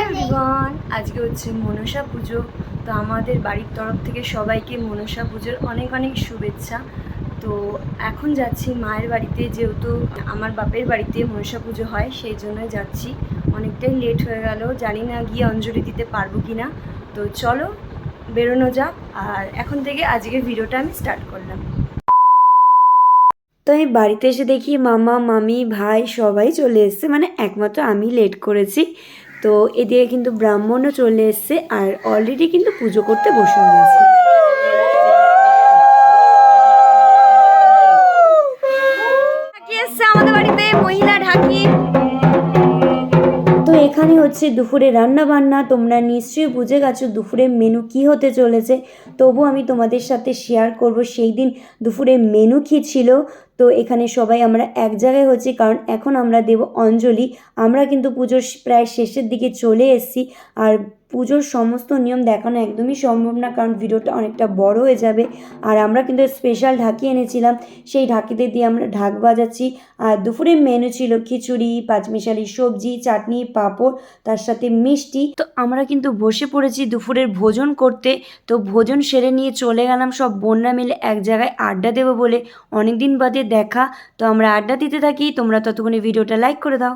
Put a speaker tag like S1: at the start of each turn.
S1: Everyone আজকে হচ্ছে মনসা পুজো। তো আমাদের বাড়ির তরফ থেকে সবাইকে মনসা পুজোর অনেক অনেক শুভেচ্ছা। তো এখন যাচ্ছি মায়ের বাড়িতে, যেহেতু আমার বাপের বাড়িতে মনসা পুজো হয়, সেই জন্য যাচ্ছি। অনেকটাই লেট হয়ে গেল, জানি না গিয়ে অঞ্জলি দিতে পারব কি না তো চলো, বেরোনো যাক। আর এখন থেকে আজকের ভিডিওটা আমি স্টার্ট করলাম। তো আমি বাড়িতে এসে দেখি মামা, মামি, ভাই সবাই চলে এসছে। মানে একমাত্র আমি লেট করেছি। তো এদিকে কিন্তু ব্রাহ্মণও চলে এসছে আর অলরেডি কিন্তু পুজো করতে বসে গেছে এখানে হচ্ছে দুপুরে রান্না বান্না তোমরা নিশ্চয়ই বুঝে গেছো দুপুরে মেনু কি হতে চলেছে। তবু আমি তোমাদের সাথে শেয়ার করব সেই দিন দুপুরে মেনু কী ছিল। তো এখানে সবাই আমরা এক জায়গায় হচ্ছি, কারণ এখন আমরা দেব অঞ্জলি। আমরা কিন্তু পুজোর প্রায় শেষের দিকে চলে এসেছি। আর পুজোর সমস্ত নিয়ম দেখানো একদমই সম্ভব না, কারণ ভিডিওটা অনেকটা বড় হয়ে যাবে। আর আমরা কিন্তু স্পেশাল ঢাকি এনেছিলাম, সেই ঢাকিতে দিয়ে আমরা ঢাক বাজাচ্ছি। আর দুপুরের মেনু ছিল খিচুড়ি, পাঁচমিশালি সবজি, চাটনি, পাঁপড়, তার সাথে মিষ্টি। তো আমরা কিন্তু বসে পড়েছি দুপুরের ভোজন করতে। তো ভোজন সেরে নিয়ে চলে গেলাম সব বন্যা মিলে এক জায়গায় আড্ডা দেবো বলে। অনেক দিন বাদে দেখা। তো আমরা আড্ডা দিতে থাকি, তোমরা ততক্ষণে ভিডিওটা লাইক করে দাও।